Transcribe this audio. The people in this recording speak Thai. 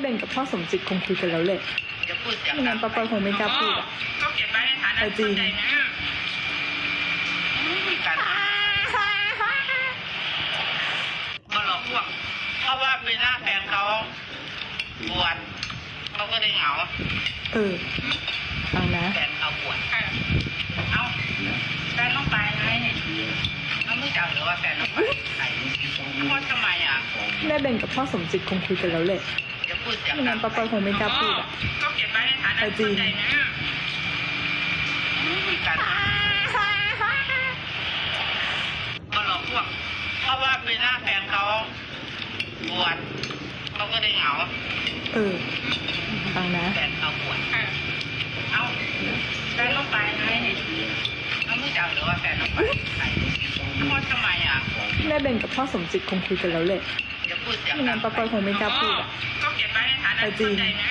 เบนกับพ่อสมจิตคงคุยกันแล้วแหละงไม่งั้นปะปอยคงไม่กล้าพูดอะก็เก็บไว้ในฐานะเอจริงเข้าใจนะอืมกันมาหลอกพวกเพราะว่าปีหน้าแฟนเขาบวชเขาก็เลยเหงาเออฟังนะแฟนเขาบวชเอาแฟนต้องไปไงเขาไม่จับหรือว่าแฟนต้องไปใครเพราะทำไมอะแม่เบนกับพ่อสมจิตคงคุยกันแล้วแหละ จะพูดเสียงไม่งั้นปะปอยคงไม่กล้าพูดอะก็เก็บไว้ในฐานะเอาจริงเข้าใจนะอืมกันมาหลอกพวกเพราะว่าปีหน้าแฟนเขาบวชเขาก็เลยเหงาเออฟังนะแฟนเขาบวชเอาแฟนต้องไปไงเขาไม่จับหรือว่าแฟนต้องไปใครเพราะทำไมอะ แม่เบนกับพ่อสมจิตคงคุยกันแล้วแหละจะพูดเสียงไม่งั้นปะปอยคงไม่กล้าพูดอะก็เก็บไว้ในฐานะเอาจริเข้างใจนะ